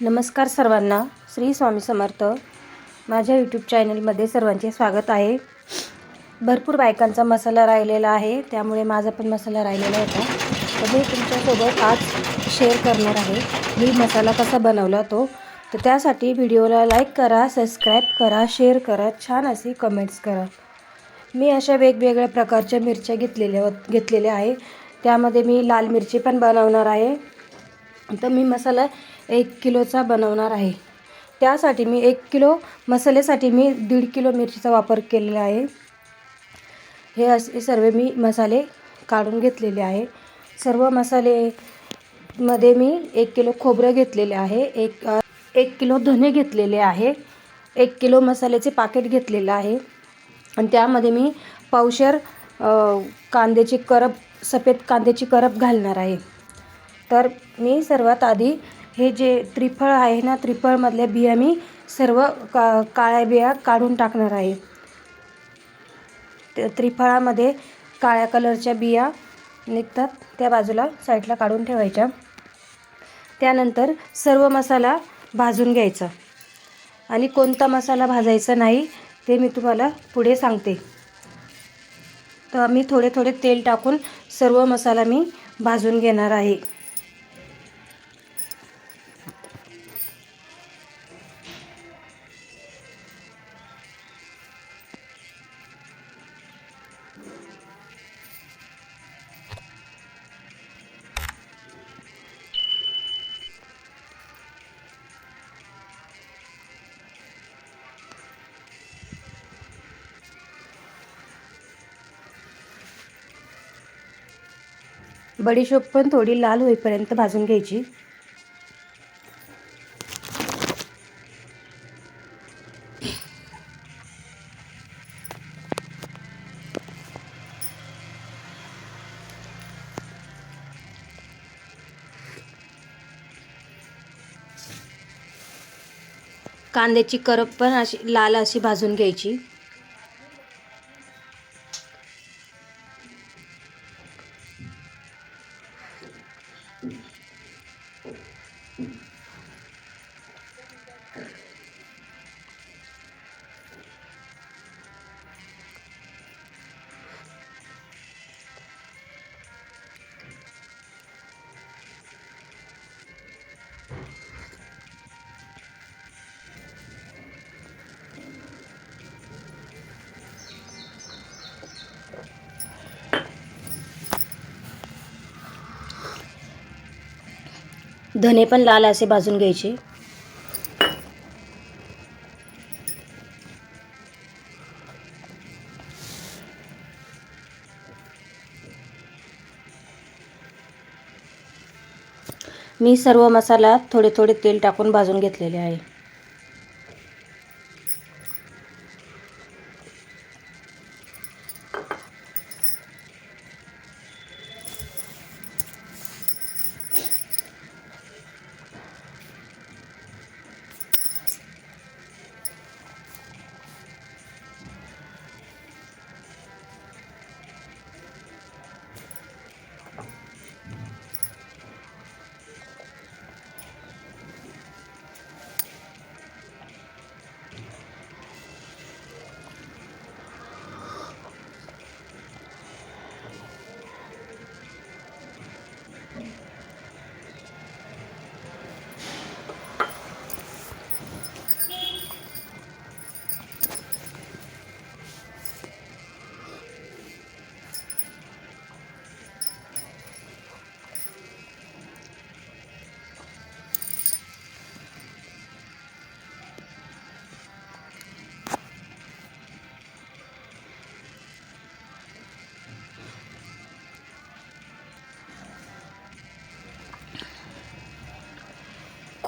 नमस्कार सर्वांना. श्री स्वामी समर्थ माझ्या यूट्यूब चॅनलमध्ये सर्वांचे स्वागत आहे. भरपूर बायकांचा मसाला राहिलेला आहे. त्यामुळे माझा पण मसाला राहिलेला होता. तर मी तुमच्यासोबत आज शेअर करणार आहे. मी मसाला कसा बनवला तो. तर त्यासाठी व्हिडिओला लाईक करा सबस्क्राईब करा शेअर करा. छान असे कमेंट्स करा. मी अशा वेगवेगळ्या प्रकारच्या मिरच्या घेतलेल्या घेतलेल्या आहे. त्यामध्ये मी लाल मिरची पण बनवणार आहे. तर मी मसाला एक किलोचा बनवणार आहे. त्यासाठी मी एक किलो मसाल्यासाठी मी दीड किलो मिरचीचा वापर केलेला आहे. हे असे सर्व मी मसाले काढून घेतलेले आहे. सर्व मसाले मध्ये मी एक किलो खोबरं घेतलेले आहे. एक एक किलो धने घेतलेले आहे. एक किलो मसाल्याचे पाकिट घेतलेलं आहे. आणि त्यामध्ये मी पावशर कांद्याची करप सफेद कांद्याची करप घालणार आहे. तर मी सर्वात आधी हे जे त्रिफळ आहे ना त्रिफळमधल्या बिया मी सर्व का काळ्या बिया काढून टाकणार आहे. त्या त्रिफळामध्ये काळ्या कलरच्या बिया निघतात त्या बाजूला साईडला काढून ठेवायच्या. त्यानंतर सर्व मसाला भाजून घ्यायचा. आणि कोणता मसाला भाजायचा नाही ते मी तुम्हाला पुढे सांगते. तर मी थोडे थोडे तेल टाकून सर्व मसाला मी भाजून घेणार आहे. बडीशोप पण थोडी लाल होईपर्यंत भाजून घ्यायची. कांद्याची करप पण अशी लाल अशी भाजून घ्यायची. धने पण लाल असे भाजून घ्यायचे. मी सर्व मसाला थोडे थोडे तेल टाकून भाजून घेतलेले आहे.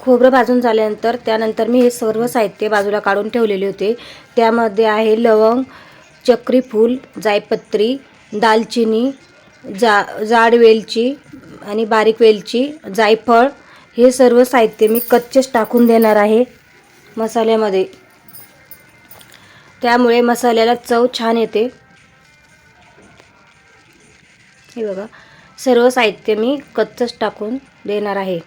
खोबरं भाजून झाल्यानंतर त्यानंतर मी हे सर्व साहित्य बाजूला काढून ठेवलेले होते. त्यामध्ये आहे लवंग चक्रीफूल जायपत्री दालचिनी जा जाड वेलची आणि बारीक वेलची जायफळ हे सर्व साहित्य मी कच्चेच टाकून देणार आहे मसाल्यामध्ये. त्यामुळे मसाल्याला चव छान येते. हे बघा सर्व साहित्य मी कच्चंच टाकून देणार आहे.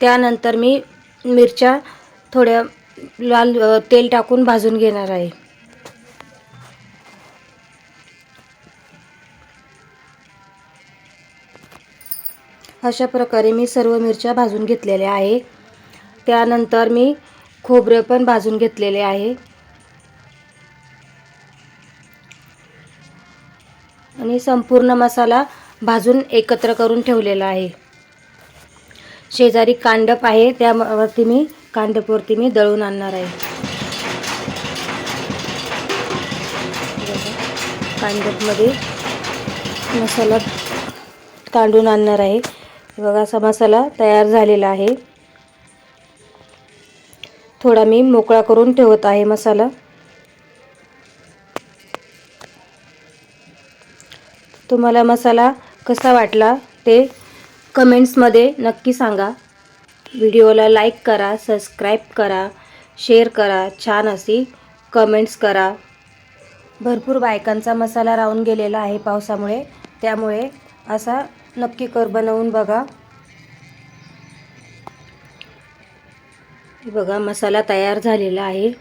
त्यानंतर मी मिरच्या थोड्या लाल तेल टाकून भाजून घेणार आहे. अशा प्रकारे मी सर्व मिरच्या भाजून घेतलेल्या आहे. त्यानंतर मी खोबरं पण भाजून घेतलेले आहे. आणि संपूर्ण मसाला भाजून एकत्र करून ठेवलेला आहे. शेजारी कांडप आहे त्यावरती मी कांडपवरती मी दळून आणणार आहे. कांडपमध्ये मसाला कांडून आणणार आहे. बघा असा मसाला तयार झालेला आहे. थोडा मी मोकळा करून ठेवत आहे मसाला. तुम्हाला मसाला कसा वाटला ते कमेंट्समध्ये नक्की सांगा. व्हिडिओला लाईक करा सबस्क्राईब करा शेअर करा. छान अशी कमेंट्स करा. भरपूर बायकांचा मसाला राहून गेलेला आहे पावसामुळे. त्यामुळे असा नक्की कर बनवून बघा. बघा मसाला तयार झालेला आहे.